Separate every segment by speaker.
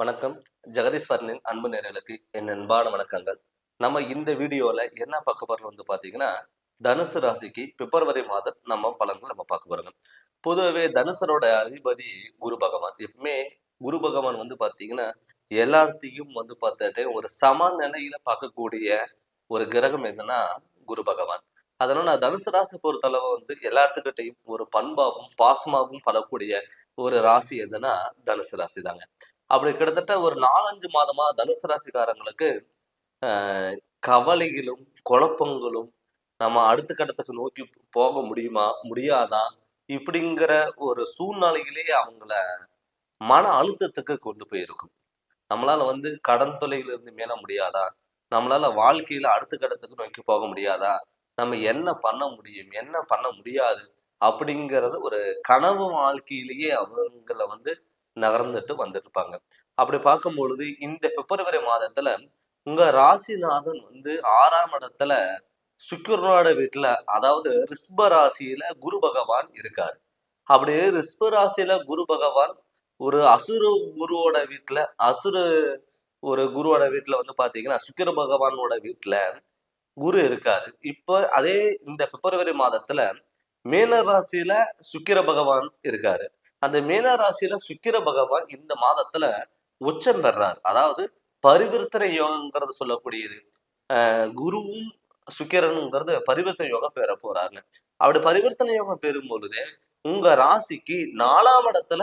Speaker 1: வணக்கம். ஜெகதீஸ்வரனின் அன்பு நேரலுக்கு என் அன்பான வணக்கங்கள். நம்ம இந்த வீடியோல என்ன பார்க்க போறோம் வந்து பாத்தீங்கன்னா தனுசு ராசிக்கு பிப்ரவரி மாதம் நம்ம பலன்கள் நம்ம பார்க்க போறோங்க. பொதுவாகவே தனுசரோட அதிபதி குரு பகவான். எப்பவுமே குரு பகவான் வந்து பாத்தீங்கன்னா எல்லாத்தையும் வந்து பார்த்துட்டு ஒரு சம நிலையில பார்க்கக்கூடிய ஒரு கிரகம் எதுன்னா குரு பகவான். அதனால தனுசு ராசி பொறுத்தளவு வந்து எல்லாத்துக்கிட்டையும் ஒரு பண்பாகவும் பாசமாகவும் படக்கூடிய ஒரு ராசி எதுனா தனுசு ராசி தாங்க அப்படி கிட்டத்தட்ட ஒரு நாலஞ்சு மாதமா தனுசு ராசிக்காரங்களுக்கு ஆஹ், கவலைகளும் குழப்பங்களும் நம்ம அடுத்த கட்டத்துக்கு நோக்கி போக முடியுமா முடியாதா? இப்படிங்கிற ஒரு சூழ்நிலையிலே அவங்கள மன அழுத்தத்துக்கு கொண்டு போயிருக்கும். நம்மளால வந்து கடன் தொலையில இருந்து மேல முடியாதா? நம்மளால வாழ்க்கையில அடுத்த கட்டத்துக்கு நோக்கி போக முடியாதா? நம்ம என்ன பண்ண முடியும் என்ன பண்ண முடியாது? அப்படிங்கிறது ஒரு கனவு வாழ்க்கையிலேயே அவங்கள வந்து நகர்ந்துட்டு வந்துட்டு இருப்பாங்க அப்படி பார்க்கும் பொழுது இந்த பிப்ரவரி மாதத்துல உங்க ராசிநாதன் வந்து ஆறாம் இடத்துல சுக்கிரனோட வீட்டுல அதாவது ரிஸ்ப ராசியில குரு பகவான் இருக்காரு. அப்படியே ரிஸ்ப ராசியில குரு பகவான் ஒரு அசுர குருவோட வீட்டுல அசுர ஒரு குருவோட வீட்டுல வந்து பாத்தீங்கன்னா சுக்கிர பகவானோட வீட்டுல குரு இருக்காரு. இப்ப அதே இந்த பிப்ரவரி மாதத்துல மீன ராசியில சுக்கிர பகவான் இருக்காரு. அந்த மீன ராசியில சுக்கிர பகவான் இந்த மாதத்துல உச்சம் பெறார். அதாவது பரிவர்த்தனை யோகங்கிறது சொல்லக்கூடியது. ஆஹ் குருவும் சுக்கிரனுங்கிறது பரிவர்த்தனை யோகம் பெற போறாங்க. அப்படி பரிவர்த்தனை யோகம் பெறும் பொழுது உங்க ராசிக்கு நாலாம் இடத்துல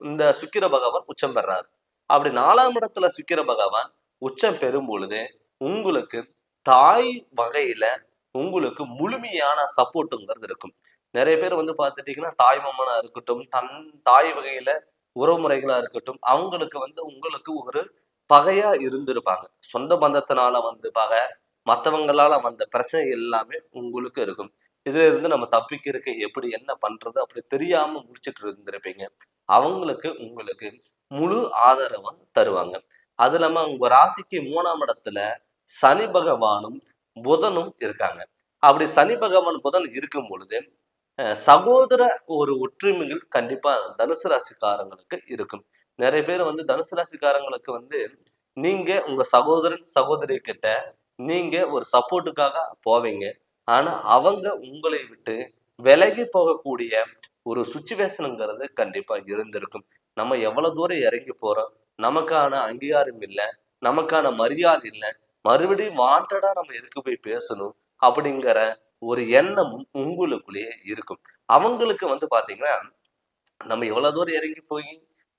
Speaker 1: இந்த சுக்கிர பகவான் உச்சம் பெறாரு. அப்படி நாலாம் இடத்துல சுக்கிர பகவான் உச்சம் பெறும் பொழுது உங்களுக்கு தாய் வகையில உங்களுக்கு முழுமையான சப்போர்ட்டுங்கிறது இருக்கும். நிறைய பேர் வந்து பார்த்துட்டீங்கன்னா தாய் இருக்கட்டும் தன் தாய் வகையில உறவுமுறைகளா இருக்கட்டும் அவங்களுக்கு வந்து உங்களுக்கு ஒரு பகையா இருந்திருப்பாங்க. சொந்த பந்தத்தினால வந்து பகை மற்றவங்களால வந்த பிரச்சனை எல்லாமே உங்களுக்கு இருக்கும். இதுல இருந்து நம்ம தப்பிக்கிறதுக்கு எப்படி என்ன பண்றது அப்படி தெரியாம முடிச்சிட்டு இருந்திருப்பீங்க. அவங்களுக்கு உங்களுக்கு முழு ஆதரவா தருவாங்க. அது இல்லாம உங்க ராசிக்கு மூணாம் இடத்துல சனி பகவானும் புதனும் இருக்காங்க. அப்படி சனி பகவான் புதன் இருக்கும் பொழுது சகோதர ஒரு ஒற்றுமைகள் கண்டிப்பா தனுசு ராசிக்காரங்களுக்கு இருக்கும். நிறைய பேர் வந்து தனுசு ராசிக்காரங்களுக்கு வந்து நீங்க உங்க சகோதரன் சகோதரி கிட்ட நீங்க ஒரு சப்போர்ட்டுக்காக போவீங்க. ஆனா அவங்க உங்களை விட்டு விலகி போகக்கூடிய ஒரு சுச்சுவேஷனுங்கிறது கண்டிப்பா இருந்திருக்கும். நம்ம எவ்வளவு தூரம் இறங்கி போறோம் நமக்கான அங்கீகாரம் இல்லை நமக்கான மரியாதை இல்லை மறுபடியும் வாண்டடா நம்ம எதுக்கு போய் பேசணும் அப்படிங்கிற ஒரு எண்ணம் உங்களுக்குள்ளேயே இருக்கும். அவங்களுக்கு வந்து பாத்தீங்கன்னா நம்ம எவ்வளவு தூரம் இறங்கி போய்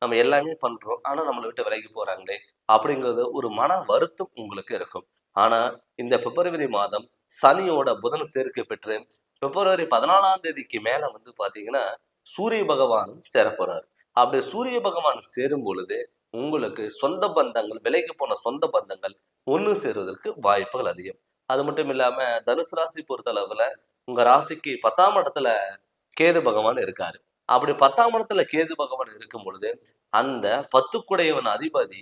Speaker 1: நம்ம எல்லாமே பண்றோம் ஆனா நம்மளை விட்டு விலகி போறாங்களே அப்படிங்கிறது ஒரு மன வருத்தம் உங்களுக்கு இருக்கும். ஆனா இந்த பிப்ரவரி மாதம் சனியோட புதன் சேர்க்கை பெற்று பிப்ரவரி பதினாலாம் தேதிக்கு மேல வந்து பாத்தீங்கன்னா சூரிய பகவானும் சேரப்போறாரு போறாரு. அப்படி சூரிய பகவான் சேரும் பொழுது உங்களுக்கு சொந்த பந்தங்கள் விலைக்கு போன சொந்த பந்தங்கள் ஒன்று சேருவதற்கு வாய்ப்புகள் அதிகம். அது மட்டும் இல்லாம தனுசு ராசி பொறுத்தளவுல உங்க ராசிக்கு பத்தாம் இடத்துல கேது பகவான் இருக்காரு. அப்படி பத்தாம் இடத்துல கேது பகவான் இருக்கும் பொழுது அந்த பத்துக்குடையவன் அதிபதி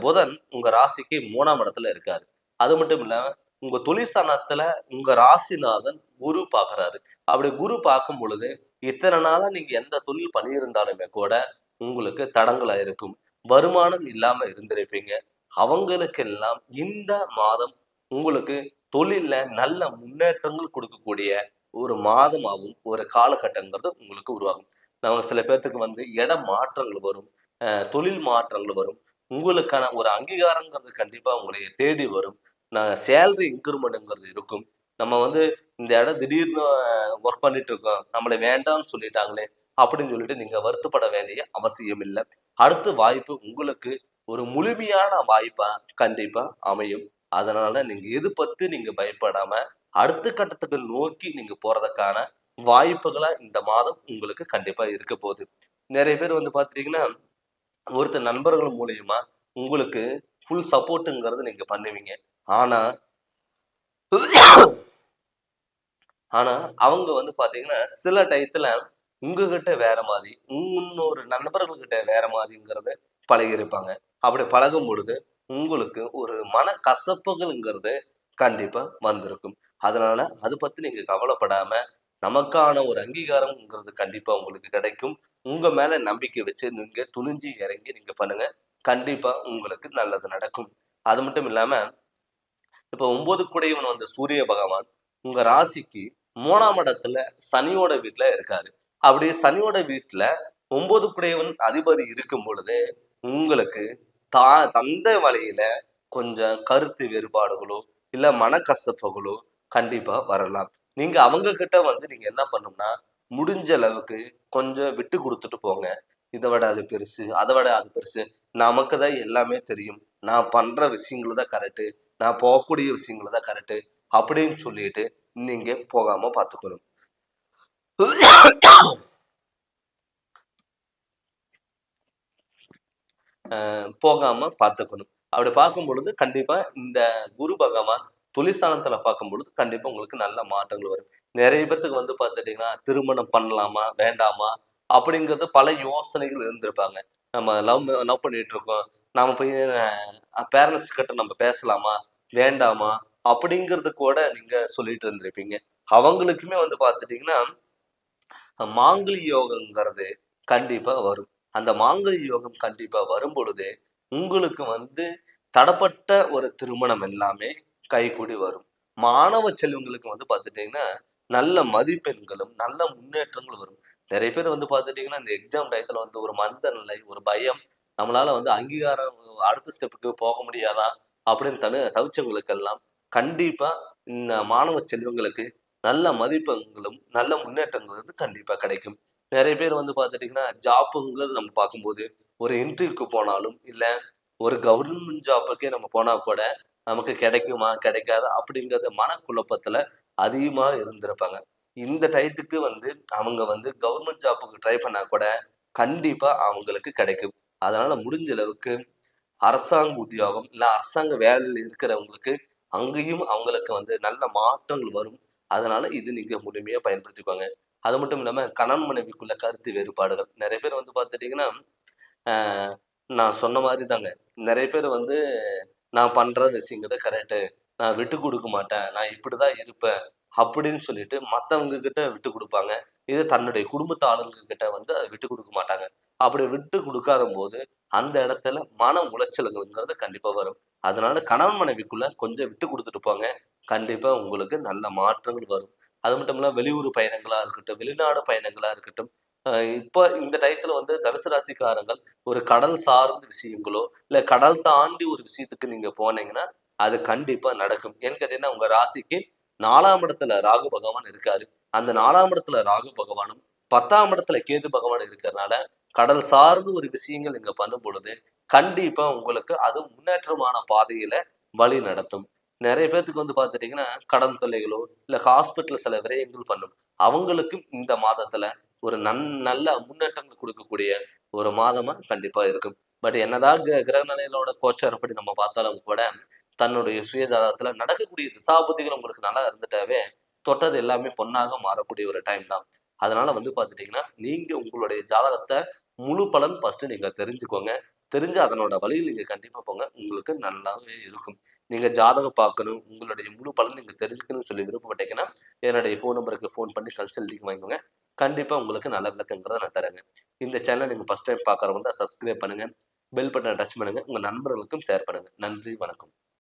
Speaker 1: புதன் உங்க ராசிக்கு மூணாம் இடத்துல இருக்காரு. அது மட்டும் இல்லாம உங்க தொழிற்சனத்துல உங்க ராசிநாதன் குரு பாக்குறாரு. அப்படி குரு பார்க்கும் பொழுது இத்தனை நாளா நீங்க எந்த தொழில் பண்ணியிருந்தாலுமே கூட உங்களுக்கு தடங்களா இருக்கும். வருமானம் இல்லாம இருந்திருப்பீங்க. அவங்களுக்கெல்லாம் இந்த மாதம் உங்களுக்கு தொழிலில் நல்ல முன்னேற்றங்கள் கொடுக்கக்கூடிய ஒரு மாதமாகவும் ஒரு காலகட்டங்கிறது உங்களுக்கு உருவாகும். நம்ம சில பேர்த்துக்கு வந்து இட மாற்றங்கள் வரும் தொழில் மாற்றங்கள் வரும். உங்களுக்கான ஒரு அங்கீகாரங்கிறது கண்டிப்பாக உங்களை தேடி வரும். நான் சேலரி இன்க்ரிமெண்ட்ங்கிறது இருக்கும். நம்ம வந்து இந்த இடம் திடீர்னு ஒர்க் பண்ணிட்டு இருக்கோம் நம்மளை வேண்டாம்னு சொல்லிட்டாங்களே அப்படின்னு சொல்லிட்டு நீங்க வருத்தப்பட வேண்டிய அவசியம் இல்லை. அடுத்த வாய்ப்பு உங்களுக்கு ஒரு முழுமையான வாய்ப்பா கண்டிப்பா அமையும். அதனால நீங்க எது பத்தி நீங்க பயப்படாம அடுத்த கட்டத்துக்கு நோக்கி நீங்க போறதுக்கான வாய்ப்புகளா இந்த மாதம் உங்களுக்கு கண்டிப்பா இருக்க போகுது. நிறைய பேர் வந்து பாத்தீங்கன்னா ஒருத்தர் நண்பர்கள் மூலியமா உங்களுக்கு ஃபுல் சப்போர்ட்டுங்கிறது நீங்க பண்ணுவீங்க. ஆனா ஆனா அவங்க வந்து பாத்தீங்கன்னா சில டயத்துல உங்ககிட்ட வேற மாதிரி இன்னொரு நண்பர்கள்கிட்ட வேற மாதிரிங்கிறத பழகியிருப்பாங்க. அப்படி பழகும் பொழுது உங்களுக்கு ஒரு மன கசப்புகள்ங்கிறது கண்டிப்பா வந்திருக்கும். அதனால அது பத்தி நீங்க கவலைப்படாம நமக்கான ஒரு அங்கீகாரம்ங்கிறது கண்டிப்பா உங்களுக்கு கிடைக்கும். உங்க மேல நம்பிக்கை வச்சு நீங்க துணிஞ்சு இறங்கி நீங்க பண்ணுங்க. கண்டிப்பா உங்களுக்கு நல்லது நடக்கும். அது மட்டும் இல்லாம இப்ப ஒன்பது குடையவன் வந்த சூரிய பகவான் உங்க ராசிக்கு மூணாம் இடத்துல சனியோட வீட்டுல இருக்காரு. அப்படி சனியோட வீட்டுல ஒன்பது குடையவன் அதிபதி இருக்கும் பொழுது உங்களுக்கு தா தந்த வழியில கொஞ்சம் கருத்து வேறுபாடுகளோ இல்ல மனக்கசப்புகளோ கண்டிப்பா வரலாம். நீங்க அவங்க கிட்ட வந்து நீங்க என்ன பண்ணணும்னா முடிஞ்ச அளவுக்கு கொஞ்சம் விட்டு கொடுத்துட்டு போங்க. இதை விட அது பெருசு அதை விட அது பெருசு. நமக்கு தான் எல்லாமே தெரியும். நான் பண்ற விஷயங்கள தான் கரெக்டு நான் போகக்கூடிய விஷயங்கள தான் கரெக்டு அப்படின்னு சொல்லிட்டு நீங்க போகாம பார்த்துக்கணும். போகாம பார்த்துக்கணும். அப்படி பார்க்கும் பொழுது கண்டிப்பா இந்த குரு பகவான் தொழிற்சாலத்துல பார்க்கும் பொழுது கண்டிப்பா உங்களுக்கு நல்ல மாற்றங்கள் வரும். நிறைய பேர்த்துக்கு வந்து பார்த்துட்டீங்கன்னா திருமணம் பண்ணலாமா வேண்டாமா அப்படிங்கிறது பல யோசனைகள் இருந்திருப்பாங்க. நம்ம லவ் லவ் பண்ணிட்டு இருக்கோம் நாம போய் பேரண்ட்ஸ் கிட்ட நம்ம பேசலாமா வேண்டாமா அப்படிங்கிறது கூட நீங்க சொல்லிட்டு இருந்திருப்பீங்க. அவங்களுக்குமே வந்து பார்த்துட்டீங்கன்னா மாங்கலி யோகங்கிறது கண்டிப்பா வரும். அந்த மாங்கல் யோகம் கண்டிப்பா வரும் பொழுது உங்களுக்கு வந்து தடப்பட்ட ஒரு திருமணம் எல்லாமே கைகூடி வரும். மாணவ செல்வங்களுக்கு வந்து பார்த்துட்டீங்கன்னா நல்ல மதிப்பெண்களும் நல்ல முன்னேற்றங்களும் வரும். நிறைய பேர் வந்து பார்த்துட்டீங்கன்னா இந்த எக்ஸாம் டயத்துல வந்து ஒரு மந்த நிலை ஒரு பயம் நம்மளால வந்து அங்கீகாரம் அடுத்த ஸ்டெப்புக்கு போக முடியாதா? அப்படின்னு தனு தவிச்சவங்களுக்கெல்லாம் கண்டிப்பா இந்த மாணவ செல்வங்களுக்கு நல்ல மதிப்பெண்களும் நல்ல முன்னேற்றங்கள் வந்து கண்டிப்பா கிடைக்கும். நிறைய பேர் வந்து பார்த்துட்டிங்கன்னா ஜாப்புங்கிறது நம்ம பார்க்கும்போது ஒரு இன்டர்வியூக்கு போனாலும் இல்லை ஒரு கவர்மெண்ட் ஜாப்புக்கே நம்ம போனால் கூட நமக்கு கிடைக்குமா கிடைக்காது அப்படிங்கிறத மனக்குழப்பத்தில் அதிகமாக இருந்திருப்பாங்க. இந்த டயத்துக்கு வந்து அவங்க வந்து கவர்மெண்ட் ஜாப்புக்கு ட்ரை பண்ணால் கூட கண்டிப்பாக அவங்களுக்கு கிடைக்கும். அதனால் முடிஞ்ச அளவுக்கு அரசாங்க உத்தியோகம் இல்லை அரசாங்க வேலையில் இருக்கிறவங்களுக்கு அங்கேயும் அவங்களுக்கு வந்து நல்ல மாற்றங்கள் வரும். அதனால இது நீங்கள் முழுமையாக பயன்படுத்திக்கோங்க. அது மட்டும் இல்லாமல் கணவன் மனைவிக்குள்ள கருத்து வேறுபாடுகள். நிறைய பேர் வந்து பார்த்துட்டிங்கன்னா நான் சொன்ன மாதிரி தாங்க நிறைய பேர் வந்து நான் பண்ணுற விஷயங்கிறத கரெக்டு நான் விட்டு கொடுக்க மாட்டேன் நான் இப்படி தான் இருப்பேன் அப்படின்னு சொல்லிட்டு மற்றவங்க கிட்ட விட்டு கொடுப்பாங்க. இது தன்னுடைய குடும்பத்து ஆளுங்க கிட்ட வந்து அதை விட்டு கொடுக்க மாட்டாங்க. அப்படி விட்டு கொடுக்காத போது அந்த இடத்துல மன உளைச்சலுங்கிறது கண்டிப்பாக வரும். அதனால கணவன் மனைவிக்குள்ள கொஞ்சம் விட்டு கொடுத்துட்டு போங்க. கண்டிப்பாக உங்களுக்கு நல்ல மாற்றங்கள் வரும். அது மட்டும் இல்லாமல் வெளியூர் பயணங்களா இருக்கட்டும் வெளிநாடு பயணங்களா இருக்கட்டும் இப்போ இந்த டயத்தில் வந்து தனுசு ராசிக்காரங்கள் ஒரு கடல் சார்ந்த விஷயங்களோ இல்லை கடல் தாண்டி ஒரு விஷயத்துக்கு நீங்க போனீங்கன்னா அது கண்டிப்பாக நடக்கும். ஏன்னு கேட்டீங்கன்னா உங்க ராசிக்கு நாலாம் இடத்துல ராகு பகவான் இருக்காரு. அந்த நாலாம் இடத்துல ராகு பகவானும் பத்தாம் இடத்துல கேது பகவான் இருக்கிறதுனால கடல் சார்ந்து ஒரு விஷயங்கள் நீங்க பண்ணும் பொழுது கண்டிப்பா உங்களுக்கு அது முன்னேற்றமான பாதையில வழி நடத்தும். நிறைய பேர்த்துக்கு வந்து பார்த்துட்டீங்கன்னா கடன் தொல்லைகளோ இல்லை ஹாஸ்பிட்டல் சில விரயங்கள் பண்ணும். அவங்களுக்கும் இந்த மாதத்தில் ஒரு நன் நல்ல முன்னேற்றங்கள் கொடுக்கக்கூடிய ஒரு மாதமாக கண்டிப்பாக இருக்கும். பட் என்னதான் கிர- கிரக நிலைகளோட அப்படி நம்ம பார்த்தாலும் கூட தன்னுடைய சுயஜாதகத்துல நடக்கக்கூடிய திசாபுத்திகள் உங்களுக்கு நல்லா இருந்துட்டாவே தொட்டது எல்லாமே பொன்னாக மாறக்கூடிய ஒரு டைம் தான். அதனால வந்து பார்த்துட்டீங்கன்னா நீங்க உங்களுடைய ஜாதகத்தை முழு பலன் ஃபர்ஸ்ட் நீங்க தெரிஞ்சுக்கோங்க. தெரிஞ்சு அதனோட வழியில் நீங்கள் கண்டிப்பாக போங்க. உங்களுக்கு நல்லாவே இருக்கும். நீங்கள் ஜாதகம் பார்க்கணும். உங்களுடைய முழு பலன் நீங்கள் தெரிஞ்சுக்கணும்னு சொல்லி விருப்பப்பட்டீங்கன்னா என்னுடைய ஃபோன் நம்பருக்கு ஃபோன் பண்ணி கன்சல்டிங் வாங்கிக்கோங்க. கண்டிப்பாக உங்களுக்கு நல்ல விளக்கங்கிறத நான் தரேங்க. இந்த சேனலை நீங்கள் ஃபர்ஸ்ட் டைம் பார்க்குறவங்க சப்ஸ்கிரைப் பண்ணுங்கள் பெல் பட்டனை டச் பண்ணுங்கள் உங்கள் நண்பர்களுக்கும் ஷேர் பண்ணுங்கள் நன்றி. வணக்கம்.